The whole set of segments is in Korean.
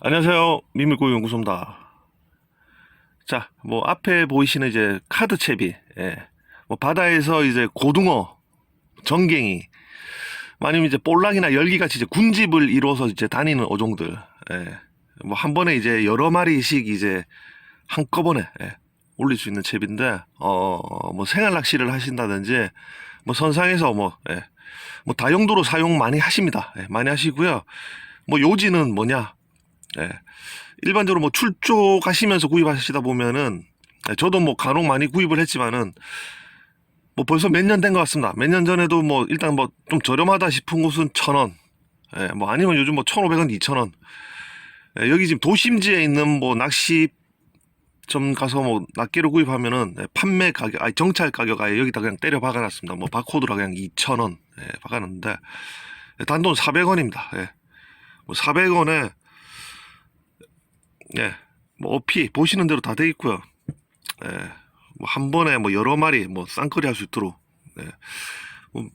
안녕하세요. 미밀고 연구소입니다. 자, 뭐 앞에 보이시는 이제 카드 채비, 예. 뭐 바다에서 이제 고등어, 정갱이, 아니면 이제 볼락이나 열기같이 이제 군집을 이루어서 이제 다니는 어종들, 예. 뭐 한 번에 이제 여러 마리씩 이제 한꺼번에 예, 올릴 수 있는 채비인데, 어, 뭐 생활 낚시를 하신다든지, 뭐 선상에서 뭐, 예, 뭐 다용도로 사용 많이 하십니다. 예, 많이 하시고요. 뭐 요지는 뭐냐? 예. 일반적으로 뭐 출조 가시면서 구입하시다 보면은 예, 저도 뭐 간혹 많이 구입을 했지만은 뭐 벌써 몇 년 된 것 같습니다. 몇 년 전에도 뭐 일단 뭐 좀 저렴하다 싶은 곳은 천 원, 예, 뭐 아니면 요즘 뭐 천오백 원, 이천 원. 예, 여기 지금 도심지에 있는 뭐 낚시점 가서 뭐 낱개로 구입하면은 예, 판매 가격, 아니 정찰 가격 아예 여기다 그냥 때려 박아놨습니다. 뭐 바코드라 그냥 이천 원 예, 박아놨는데 예, 단돈 사백 원입니다. 예. 뭐 400원에 예, 뭐 어피 보시는 대로 다 돼 있고요. 예, 뭐 한 번에 뭐 여러 마리 뭐 쌍거리 할 수 있도록. 예. 뭐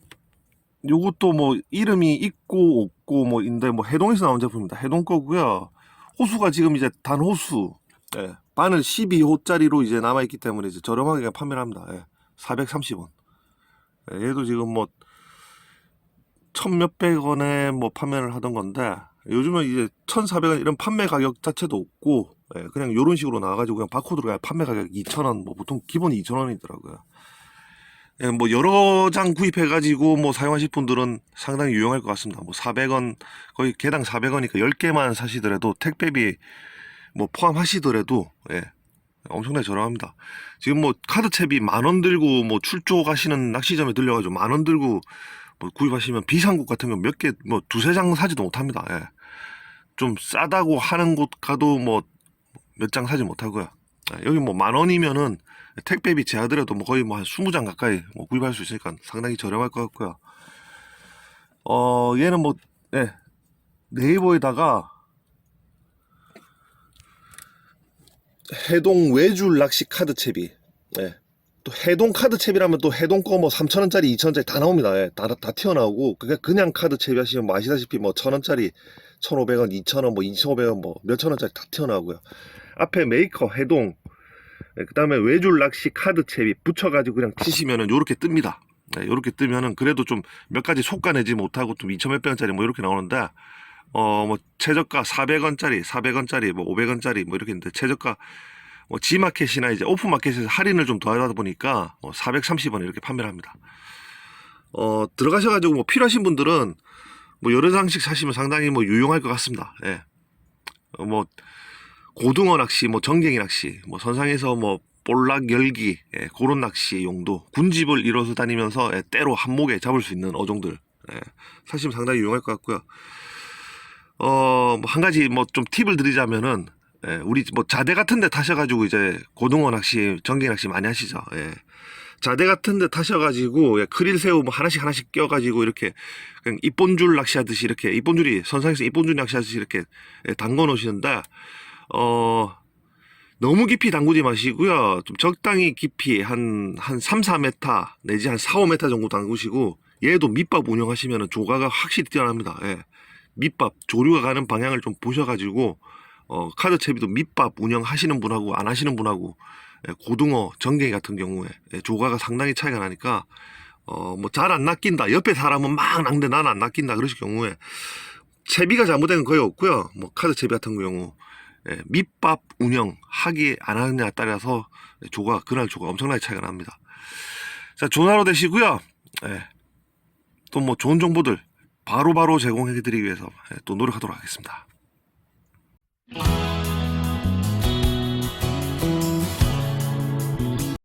요것도 뭐 이름이 있고 없고 뭐인데 뭐 해동에서 나온 제품입니다. 해동 거고요. 호수가 지금 이제 단 호수 예, 바늘 12호짜리로 이제 남아 있기 때문에 이제 저렴하게 그냥 판매를 합니다. 예, 430원. 예, 얘도 지금 뭐 천몇백 원에 뭐 판매를 하던 건데 요즘은 이제 천사백 원 이런 판매 가격 자체도 없고 예, 그냥 요런 식으로 나와가지고 그냥 바코드로 그냥 판매 가격 이천 원, 뭐 보통 기본이 이천 원이더라고요. 예, 뭐 여러 장 구입해가지고 뭐 사용하실 분들은 상당히 유용할 것 같습니다. 뭐 400원 거의 개당 400원이니까 10개만 사시더라도 택배비 뭐 포함하시더라도 예, 엄청나게 저렴합니다. 지금 뭐 카드 채비 만원 들고 뭐 출조 가시는 낚시점에 들려가지고 만 원 들고 뭐 구입하시면 비상국 같은 거몇개 뭐 두세 장 사지도 못합니다. 예. 좀 싸다고 하는 곳 가도 뭐 몇 장 사지 못하고요. 예, 여기 뭐 만 원이면은 택배비 제하더라도 뭐 거의 뭐한 20장 가까이 뭐 구입할 수 있으니까 상당히 저렴할 것 같고요. 어, 얘는 뭐, 예, 네이버에다가 해동 외줄 낚시 카드 채비, 예, 또 해동 카드 채비라면 또 해동 거 뭐 3,000원짜리, 2,000원짜리 다 나옵니다. 예, 다, 다 튀어나오고, 그냥, 그냥 카드 채비 하시면 뭐 아시다시피 뭐 1,000원짜리, 1,500원, 2,000원, 뭐 2,500원, 뭐 몇천 원짜리 다 튀어나오고요. 앞에 메이커, 해동, 그 다음에 외줄 낚시 카드 채비 붙여가지고 그냥 치시면은 요렇게 뜹니다. 네, 요렇게 뜨면은 그래도 좀 몇 가지 속가내지 못하고 좀 2천 몇백 원짜리 뭐 이렇게 나오는데, 어, 뭐 최저가 400원짜리, 400원짜리, 뭐 500원짜리 뭐 이렇게 있는데 최저가 뭐 G마켓이나 이제 오픈마켓에서 할인을 좀 더하다 보니까 뭐 430원 이렇게 판매를 합니다. 어, 들어가셔가지고 뭐 필요하신 분들은 뭐 여러 장씩 사시면 상당히 뭐 유용할 것 같습니다. 예. 어, 뭐 고등어 낚시, 뭐 정갱이 낚시, 뭐 선상에서 뭐 볼락 열기, 예, 그런 낚시 용도, 군집을 이뤄서 다니면서 예, 때로 한목에 잡을 수 있는 어종들, 예, 사시면 상당히 유용할 것 같고요. 어, 뭐 한 가지 뭐 좀 팁을 드리자면은, 예, 우리 뭐 자대 같은 데 타셔가지고 이제 고등어 낚시, 정갱이 낚시 많이 하시죠. 예. 자대 같은 데 타셔가지고 예, 크릴 새우 뭐 하나씩 하나씩 껴가지고 이렇게 그냥 입본줄 낚시하듯이 이렇게 입본줄이 선상에서 입본줄 낚시하듯이 이렇게 예, 담궈 놓으시는데 어, 너무 깊이 담그지 마시고요. 좀 적당히 깊이 한, 한 3, 4m 내지 한 4, 5m 정도 담그시고 얘도 밑밥 운영하시면 조가가 확실히 뛰어납니다. 예. 밑밥, 조류가 가는 방향을 좀 보셔가지고 어, 카드 채비도 밑밥 운영하시는 분하고 안 하시는 분하고 예, 고등어, 정갱이 같은 경우에 예, 조가가 상당히 차이가 나니까 어, 뭐 잘 안 낚인다. 옆에 사람은 막 낚는데 나는 안 낚인다. 그러실 경우에 채비가 잘못된 건 거의 없고요. 뭐 카드 채비 같은 경우 예, 밑밥 운영 하기 안 하느냐에 따라서 조가 그날 조가 엄청나게 차이가 납니다. 자 하루 되시고요. 예, 또뭐 좋은 정보들 바로바로 제공해 드리기 위해서 예, 또 노력하도록 하겠습니다. Bye.